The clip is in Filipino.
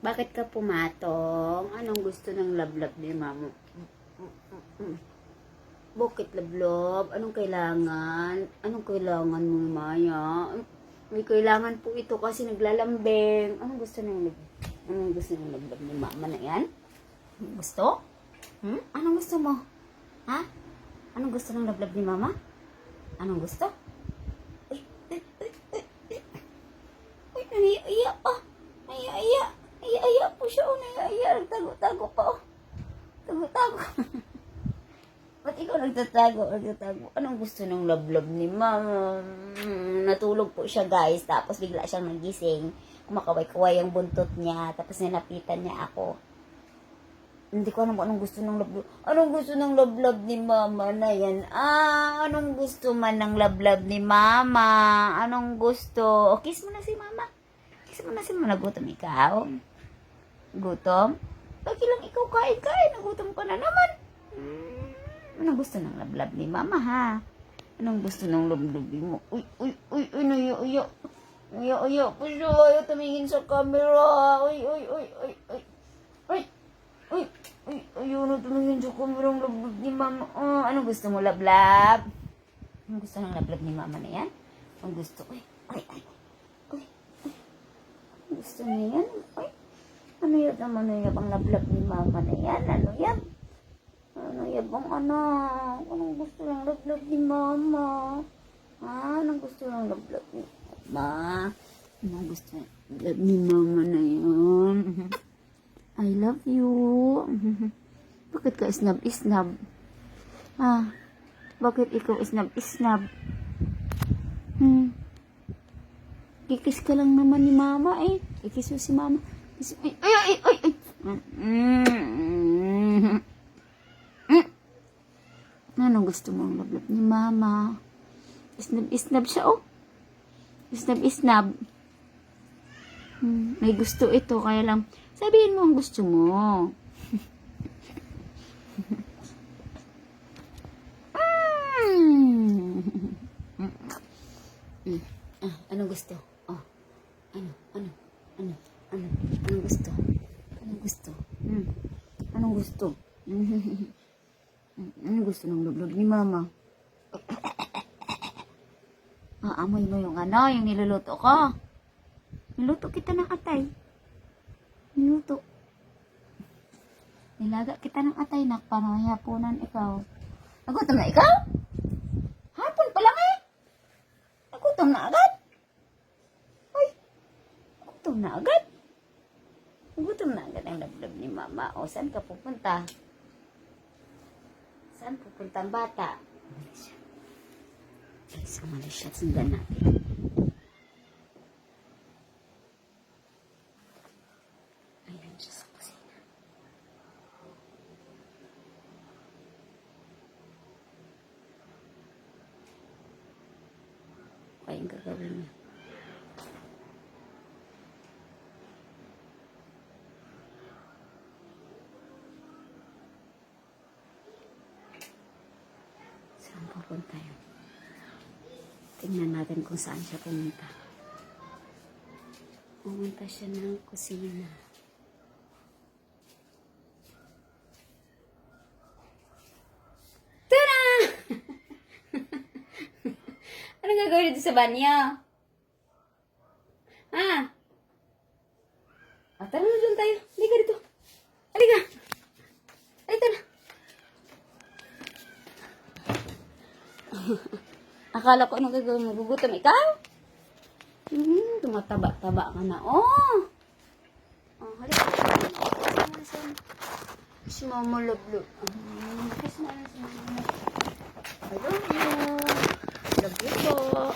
Bakit ka pumatong? Anong gusto ng lablab ni mama? Bakit lablab? Anong kailangan? Anong kailangan mo, Maya? May kailangan po ito kasi naglalambing. Anong gusto ng lablab? Anong gusto ng lablab ni mama na yan? Gusto? Hmm? Anong gusto mo? Ha? Anong gusto ng lablab ni mama? Anong gusto? Uy, uy, uy, uy, uy. Uy, naiiyak pa. Naiiyak. Naiiyak po siya. Oh, naiiyak. Tago-tago pa. Oh. Tago-tago. Ba't ikaw nagtatago? Nagtatago. Anong gusto ng lablab ni mama? Mm, natulog po siya guys. Tapos bigla siyang nagising. Kumakaway-kaway ang buntot niya. Tapos nilapitan niya ako. Hindi ko alam kung anong gusto ng lablab. Anong gusto ng lablab ni mama na yan? Ah, anong gusto man ng lablab ni mama? Anong gusto? O, kiss mo na si mama. Kiss mo na si mama. Nagutom ikaw? Gutom? Lagi lang ikaw kain-kain. Nagutom ka na naman. Hmm, anong gusto ng lablab ni mama ha? Anong gusto ng lablab mo? Uy, uy, uy, uy, uy, uy, uy. Uy, uy, uy, puso, ayaw tumingin sa camera. Uy, uy, uy, uy, uy. Uy, uy, uy, ayaw na tumingin sa camera ang lablab ni mama. Oh, anong gusto mo, lablab? Anong gusto ng lablab ni mama na yan? Ang gusto, uy, uy, uy, uy, uy. Ang gusto niya yan? Uy, ano yan naman ano yan ang lablab ni mama na yan? Ano yan? Ano yan bang anak? Anong gusto ng lablab ni mama? Ha? Anong gusto ng lablab ni mama? Anong gusto ng lablab ni mama na yan? I love you. Bakit ka isnab-isnab? Ha? Bakit ikaw isnab-isnab? Hmm. Kikis ka lang naman ni mama eh. Kikis mo si mama. Ay, ay, ay, ay. Mm, mm. Anong gusto mong lablab ni mama? Isnab-isnab siya oh. Isnab-isnab. Hmm, may gusto ito, kaya lang, sabihin mo ang gusto mo. Mm. Mm. Ah, anong gusto? Ano? Ano? Ano? Ano? Anong gusto? Anong gusto? Hmm. Anong gusto? Anong gusto ng lublog ni mama? Aamoy mo yung ano, yung niluluto ko. Niluto kita ng atay. Niluto. Nilaga kita ng atay nak para may hapunan ikaw. Nagutom na ikaw? Hapon pa lang eh. Nagutom na agad. Ay, nagutom na agad. Nagutom na agad ang lablab ni mama. O, saan ka pupunta? Saan pupunta ang bata? Malaysia. Ay, sa Malaysia. Sundan natin. Ayan siya sa kusina. Kaya yung gagawin niya. Saan pupunta yun? Tingnan natin kung saan siya pumunta. Pumunta siya ng kusina. Tara! ano gagawin dito sa banyo? Ha? Ah, tara na doon tayo. Halika dito. Halika. Halika na. Akala ko anong gagawin mo? Gugutom ikaw? Hmm, tumataba-taba ka na. Oh! Oh, halika. Si- Mama. Hmm, kiss na si Mama. Love you po.